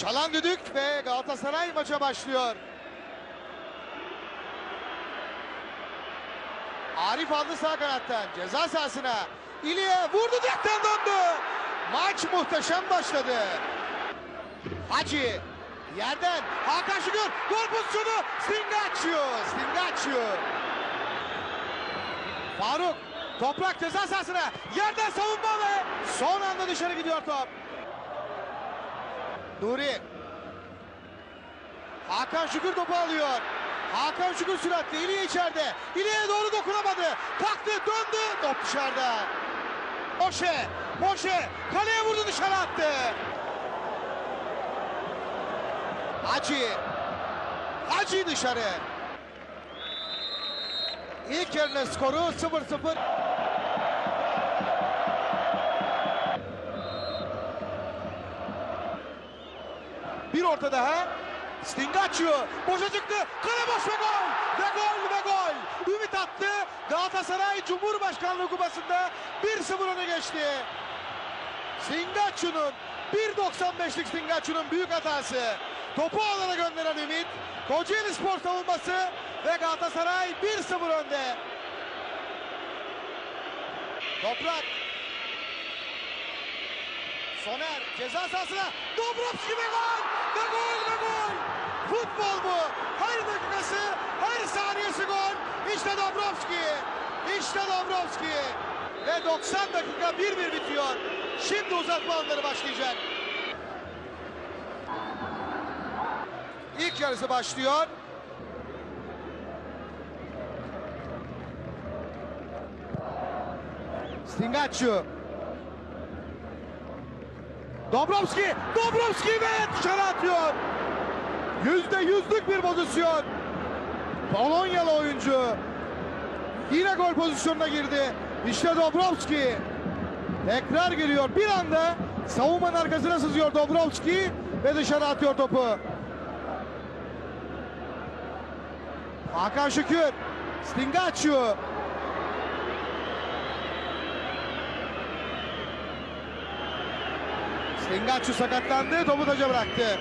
Çalan düdük ve Galatasaray maça başlıyor. Arif aldı sağ kanattan ceza sahasına. İliye vurdu direkten döndü. Maç muhteşem başladı. Hacı yerden Hakan Şükür gol pozisyonu Stingaccio. Stingaccio. Faruk toprak ceza sahasına yerden savunma ve son anda dışarı gidiyor top. Nuri. Hakan Şükür topu alıyor. Hakan Şükür süratli. İliye içeride. İliye doğru dokunamadı. Kalktı döndü. Top dışarıda. Moşe. Moşe. Kaleye vurdu dışarı attı. Hacı. Hacı dışarı. İlk yarının skoru 0-0. Bir orta daha. Stingaccio boşa çıktı. Kale boş ve gol. Ve gol ve gol. Ümit attı. Galatasaray Cumhurbaşkanlığı Kupası'nda 1-0 öne geçti. Stingaccio'nun 1.95'lik Stingaccio'nun büyük hatası. Topu alana gönderen Ümit. Kocaeli Spor savunması ve Galatasaray 1-0 önde. Toprak Soner ceza sahasına Dobrovski ve gol! Ve gol ve gol! Futbol bu. Her dakikası, her saniyesi gol. İşte Dobrovski. İşte Dobrovski. Ve 90 dakika 1-1 bitiyor. Şimdi uzatma anları başlayacak. İlk yarısı başlıyor. Stingaccio Dobrovski, Dobrovski ve dışarı atıyor. Yüzde yüzlük bir pozisyon. Polonyalı oyuncu. Yine gol pozisyonuna girdi. İşte Dobrovski. Tekrar geliyor. Bir anda savunmanın arkasına sızıyor Dobrovski ve dışarı atıyor topu. Hakan Şükür. Stingaccio. Stingaccio sakatlandı. Topu taca bıraktı.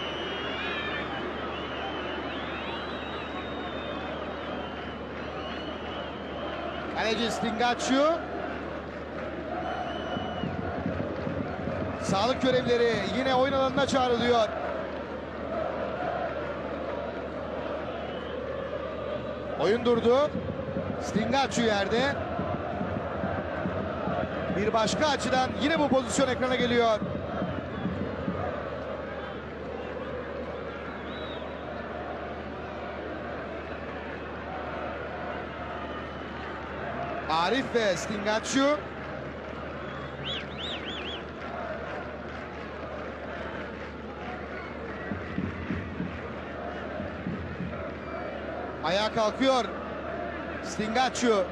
Kaleci Stingaccio. Sağlık görevlileri yine oyun alanına çağrılıyor. Oyun durdu. Stingaccio yerde. Bir başka açıdan yine bu pozisyon ekrana geliyor. Arif ve Stingaccio. Ayağa kalkıyor. Stingaccio.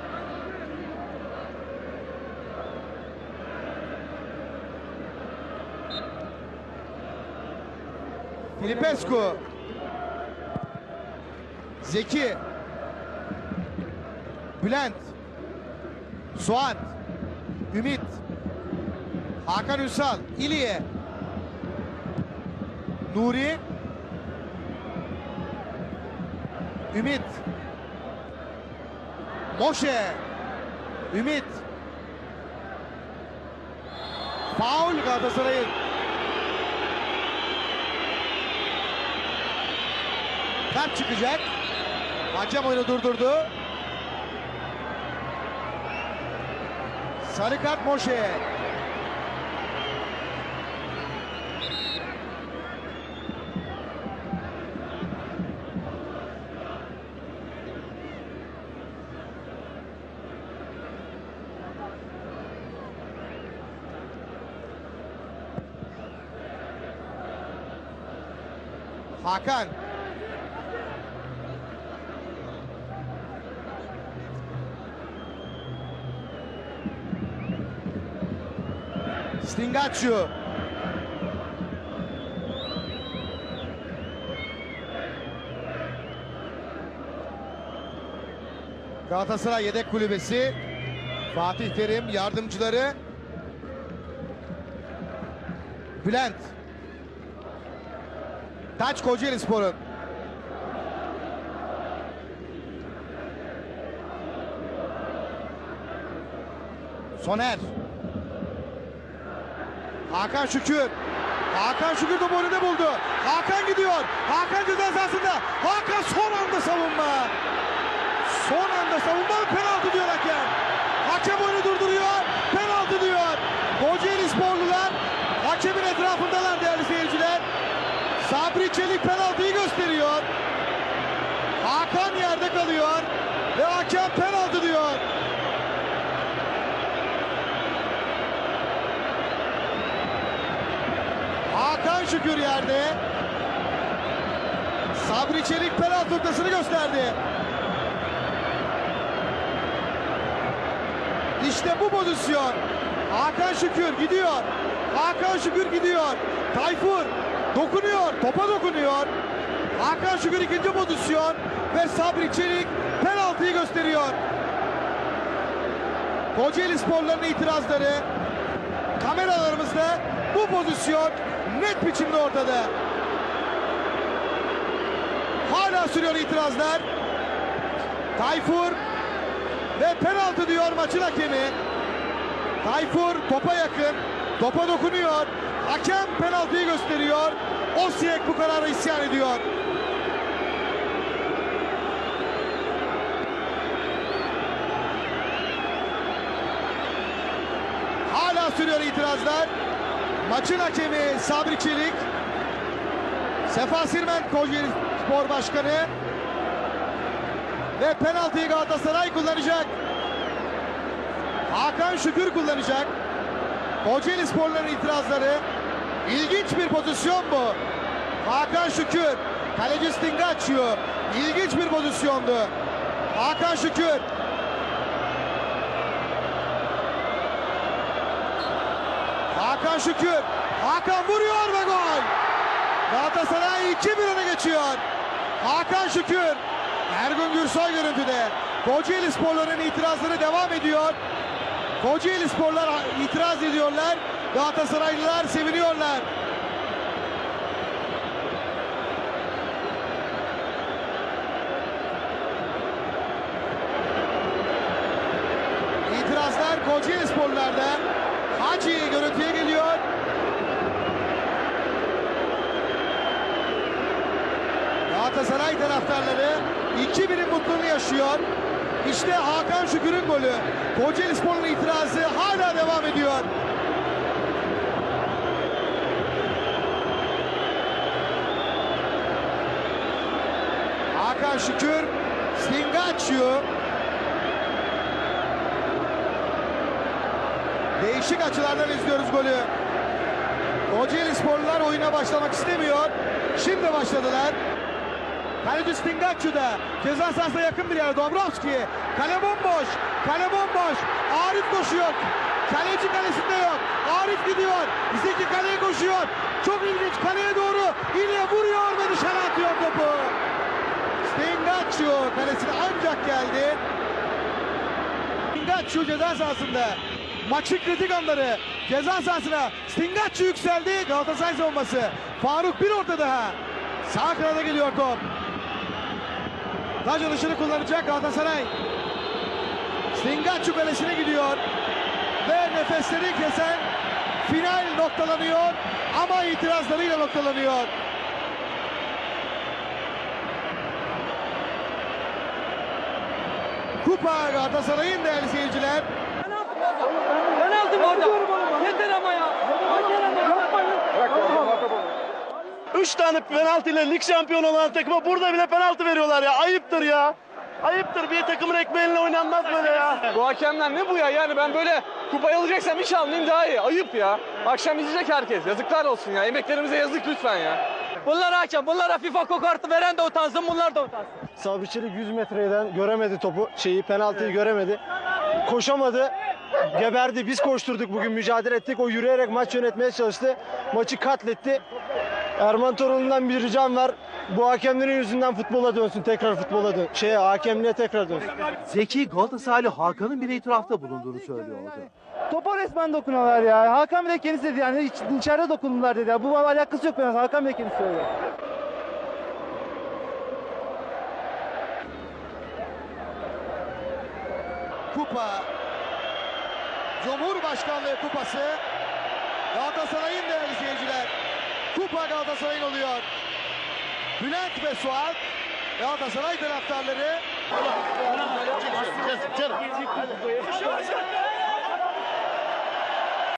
Filipescu. Zeki. Bülent. Suat. Ümit. Hakan Ünsal. İliye. Nuri. Ümit. Moşe. Ümit. Faul Galatasaray'ın. Kart çıkacak. Hakem oyunu durdurdu. Sarı kart Moşe'ye. Hakan. Stingaccio. Galatasaray yedek kulübesi. Fatih Terim yardımcıları. Bülent. Taç Kocaeli Spor'un. Soner. Hakan Şükür. Hakan Şükür topu önünde buldu. Hakan gidiyor. Hakan ceza sahasında. Hakan son anda savunma. Son anda savunma penaltı diyor hakem. Hakem oyunu durduruyor. Penaltı diyor. Kocaeli sporlular hakemin etrafındalar değerli seyirciler. Sabri Çelik penaltıyı gösteriyor. Hakan yerde kalıyor. Ve hakem penaltı diyor. Hakan Şükür yerde. Sabri Çelik penaltı noktasını gösterdi. İşte bu pozisyon. Hakan Şükür gidiyor. Hakan Şükür gidiyor. Tayfur dokunuyor. Topa dokunuyor. Hakan Şükür ikinci pozisyon. Ve Sabri Çelik penaltıyı gösteriyor. Kocaeli sporlarının itirazları kameralarımızda bu pozisyon net biçimde ortada. Hala sürüyor itirazlar. Tayfur ve penaltı diyor maçın hakemi. Tayfur topa yakın. Topa dokunuyor. Hakem penaltıyı gösteriyor. Osiyek bu karara isyan ediyor. Hala sürüyor itirazlar. Maçın hakemi Sabri Çelik. Sefa Sirmen Kocaeli Spor Başkanı. Ve penaltıyı Galatasaray kullanacak. Hakan Şükür kullanacak. Kocaeli Sporların itirazları. İlginç bir pozisyon bu. Hakan Şükür. Kaleci Stingaccio. İlginç bir pozisyondu. Hakan Şükür. Hakan Şükür. Hakan vuruyor ve gol. Galatasaray 2-1 öne geçiyor. Hakan Şükür. Ergun Gürsoy görüntüde. Kocaeli sporların itirazları devam ediyor. Kocaeli sporlar itiraz ediyorlar. Galatasaraylılar seviniyorlar. İtirazlar Kocaeli sporlarda. Hacı görüntüye geliyor. Galatasaray taraftarları 2-1'in mutluluğunu yaşıyor. İşte Hakan Şükür'ün golü. Kocaeli Spor'un itirazı hala devam ediyor. Hakan Şükür, Stingaccio. Değişik açılardan izliyoruz golü. Kocaeli Sporlular oyuna başlamak istemiyor. Şimdi başladılar. Kaleci Stingaccio da ceza sahasına yakın bir yer. Dobrovski. Kale bomboş. Kale bomboş. Arif koşuyor. Kaleci kalesinde yok. Arif gidiyor. Zeki kaleye koşuyor. Çok ilginç. Kaleye doğru. İliye vuruyor ve dışarı atıyor topu. Stingaccio kalesine ancak geldi. Stingaccio ceza sahasında. Maçın kritik anları. Ceza sahasına Stingaccio yükseldi. Galatasaray savunması. Faruk bir orta daha. Sağ kanada geliyor top. Taç alışını kullanacak Galatasaray. Stingaccio kalesine gidiyor. Ve nefesleri kesen final noktalanıyor. Ama itirazlarıyla noktalanıyor. Kupa Galatasaray'ın değerli seyirciler. Penaltı mı orada? Yeter ama ya. Üç tane penaltı ile lig şampiyonu olan takıma burada bile penaltı veriyorlar ya. Ayıptır ya. Ayıptır. Bir takımın ekmeğiyle oynanmaz böyle ya. Bu hakemler ne bu ya? Yani ben böyle kupayı alacaksam hiç almayayım daha iyi. Ayıp ya. Akşam izleyecek herkes. Yazıklar olsun ya. Emeklerimize yazık lütfen ya. Bunlar hakem. Bunlara FIFA kokartı veren de utansın. Bunlar da utansın. Sabri Çelik 100 metreden göremedi topu. Şeyi penaltıyı göremedi. Koşamadı geberdi. Biz koşturduk bugün mücadele ettik. O yürüyerek maç yönetmeye çalıştı. Maçı katletti. Erman Toroğlu'ndan bir ricam var. Bu hakemlerin yüzünden futbola dönsün. Tekrar futbola dön. Şeye, hakemliğe tekrar dönsün. Zeki Galatasaraylı Hakan'ın bile itirafta bulunduğunu söylüyordu. Topa resmen dokunuyorlar ya. Hakan bile kendisi dedi yani iç, içeride dokundular dedi. Ya. Bu alakası yok. Yani. Hakan bile kendisi söylüyor. Kupa Cumhurbaşkanlığı kupası. Galatasaray'ın değerli seyirciler. Kupa Galatasaray'ın oluyor. Bülent ve Suat Galatasaray taraftarları